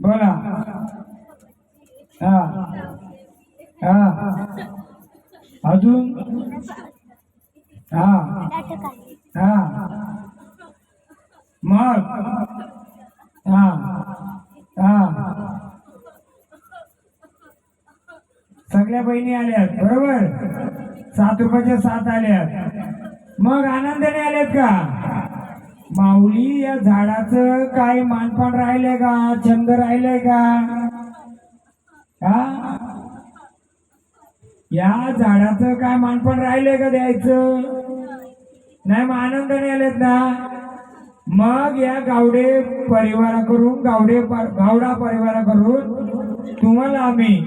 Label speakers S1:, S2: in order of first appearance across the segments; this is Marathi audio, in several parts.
S1: बोला. हा. हा. अजून? हा. हा. मग? हा. हा. सगळ्या बहिणी आल्यात बरोबर? सात रुपयाच्या सात आल्यात. मग आनंदाने आल्यात का? माऊली या झाडाचं काय मानपान राहिलंय का? छंद राहिलंय का? या झाडाचं काय मानपण राहिलंय का द्यायचं? नाही मग आनंद नाही आलेत ना? मग या गावडे परिवाराकडून गावडे गावडा परिवाराकडून तुम्हाला आम्ही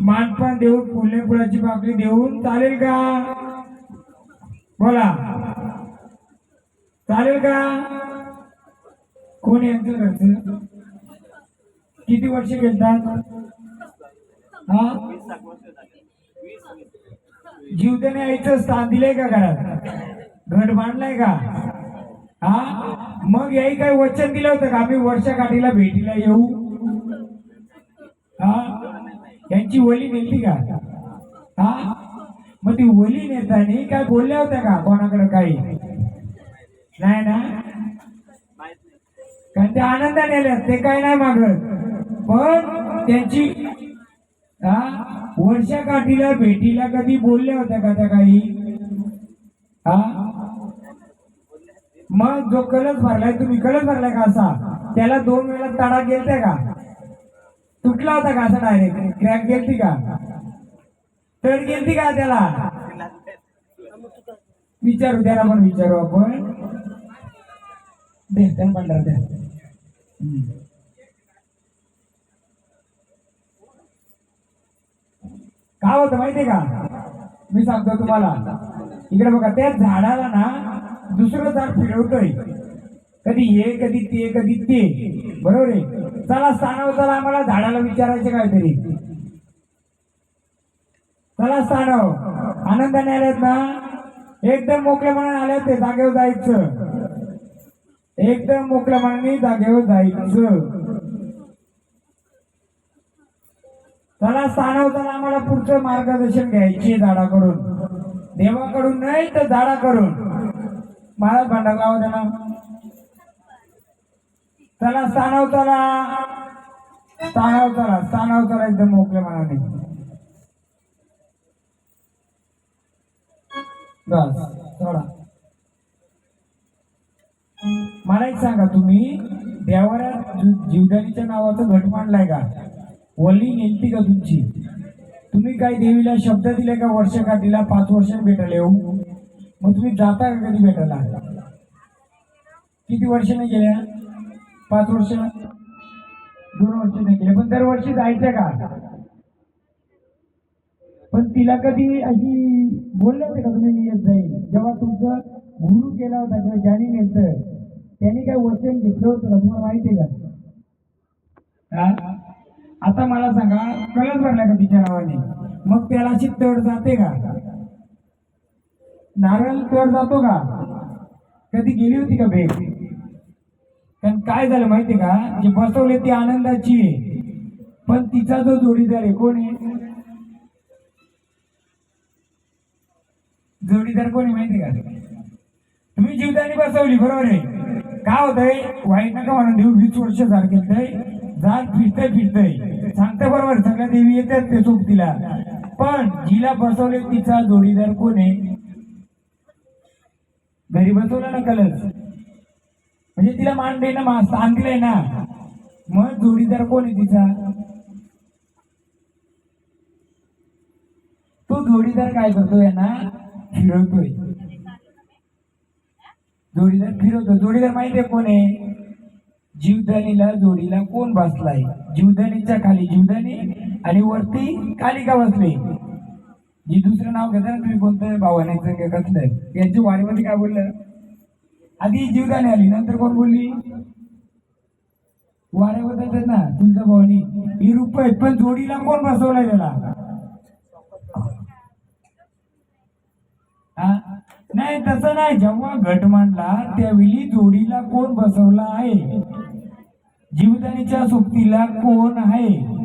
S1: मानपान देऊन फुले फुलाची पाकळी देऊन चालेल का? बोला. चालेल का? कोण यांचं घरचं? किती वर्ष गेलतात हा? जीवतेने यायचं स्थान दिलंय का घरात? घट बांधलाय का? हा? मग याही काही वचन दिलं होतं का? आम्ही वर्षाकाठीला भेटीला येऊ. हा? यांची वली नेली का? हा? मग ती वली नेतानी काय बोलल्या होत्या का? कोणाकडे काही? नाही ना? कारण ते आनंदाने आले ते काय नाही मागत. पण त्यांची हा वर्षाकाठीला भेटीला कधी बोलल्या होत्या का त्या काही? हा? मग जो कलच भरलाय तुम्ही कलच भरलाय का असा? त्याला दोन वेळा तडा गेलते का? तुटला होता का असा डायरेक्ट क्रॅक गेलती का? तड गेलती का त्याला? विचारू त्याला पण विचारू आपण. दे त्यांना पंधरा द्या. काय होतं माहितीये का? मी सांगतो तुम्हाला. इकडे बघा त्या झाडाला ना दुसरं झाड फिरवतोय. कधी हे कधी ते कधी ते. बरोबर आहे? चला स्थानावर चला आम्हाला झाडाला विचारायचे काहीतरी. चला स्थानाव. आनंदाने आलेत ना एकदम मोकळ्या मनाने आल्यात ते जागेवर जायचं. एकदम मोकळ्या मनाने जागेवर जायचं. त्याला स्थानवताना आम्हाला पुढचं मार्गदर्शन घ्यायचे झाडाकडून. देवाकडून नाही तर झाडाकडून. महाराज भांडा लावा त्यांना. चला स्थानावर चला स्थानावर एकदम मोकळ्या मनाने. बस थोडा मला एक सांगा तुम्ही देवाऱ्यात जीवदानीच्या नावाचं घट मांडलाय का? वल्ली नेमती का तुमची? तुम्ही काही देवीला शब्द दिले का वर्ष वर्षकाठीला पाच वर्ष भेटायला येऊ हो? मग तुम्ही जाता का कधी भेटायला? किती वर्षाने गेल्या? पाच वर्ष? दोन वर्षाने गेले पण दरवर्षी जायचं का? पण तिला कधी अशी बोलले होते का तुम्ही मी येत जाईल जेव्हा तुमचं गुरु केला होता किंवा ज्याने नेलतं त्यांनी काय वचन घेतलं होतं तुम्हाला माहिती का? आता मला सांगा कळत भरला का तिच्या नावाने? मग त्याला अशी तड जाते का? नारळ तड जातो का? कधी गेली होती का भेट? कारण काय झालं माहितीये का? जे बसवले ती आनंदाची आहे. पण तिचा जो जोडीदार आहे कोण आहे? जोडीदार कोण आहे माहिती का? तुम्ही जीवदानी बसवली बरोबर आहे. काय होतंय वाईट नका म्हणून देऊ वीस वर्ष सारखे जात फिरतय फिरतय. सांगते बरोबर सगळ्या देवी येतात ते सोबतीला. पण जिला बसवले तिचा जोडीदार कोण आहे? घरी बसवला ना कलच म्हणजे तिला मान दे ना मा सांगलंय ना. मग जोडीदार कोण आहे तिचा? तो जोडीदार काय करतोय ना? फिरवतोय. जोडीदार फिरवतो. जोडीदार माहितीये कोण आहे? जीवदानीला जोडीला कोण बसलाय? जीवदानीच्या खाली. जीवदानी आणि वरती कालिका बसले? जी दुसरं नाव घेता ना तुम्ही कोणतं? भावानेचं का कसलं यांच्या वारीमध्ये काय बोललं? आधी जीवदानी आली नंतर कोण बोलली? वाऱ्या बदलतात ना तुमच्या भावानी. ही रुपये पण जोडीला कोण बसवलाय त्याला हा? नाही तसं नाही. जेव्हा घट मांडला त्यावेळी जोडीला कोण बसवला आहे? जीवदानीच्या सोबतीला कोण आहे?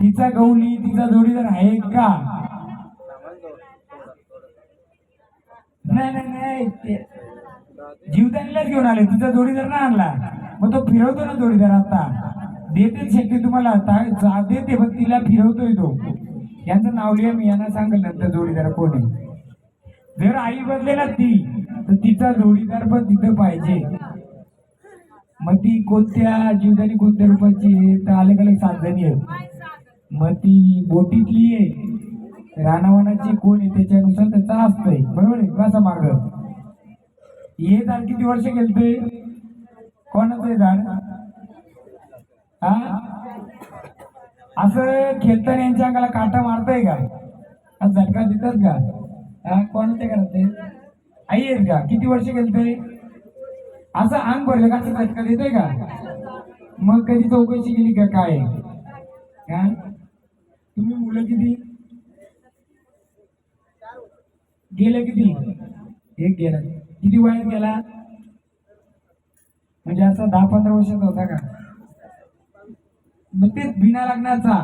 S1: तिचा गौली तिचा जोडीदार आहे का? नाही नाही नाही. जीवदानीलाच घेऊन आले. तिचा जोडीदार ना आणला. मग तो फिरवतो ना जोडीदार आता. देते शक्य तुम्हाला. आता जा- देते पण तिला फिरवतोय तो. यांचं नाव लिहा मी यांना सांगेल नंतर जोडीदार कोण आहे. जर आई बदले ना ती तर तिचा जोडीदार पण तिथं पाहिजे. मग ती कोणत्या जीवदानी कोणत्या रूपाची आहे? तर अलग अलग साधनी आहे आहेत. मग ती बोटीतली आहे. रानावानाची कोण आहे त्याच्यानुसार त्याचा असतंय. बरोबर आहे? कसा माग. हे झाड किती वर्ष गेलते? कोणाचं आहे झाड? हा? असं खेळताना यांच्या अंगाला काटा मारताय का? झटका देतात का? हा कोणाच्या घरात आहे? आई आहेत का? किती वर्ष गेलते असं अंग भरलं का? असं का देतोय का? मग कधी चौकशी केली का काय? का तुम्ही मुलं किती? गेलं किती? एक गेला. किती वयात गेला? म्हणजे असा दहा पंधरा वर्षाचा होता का? मग तेच बिना लग्नाचा.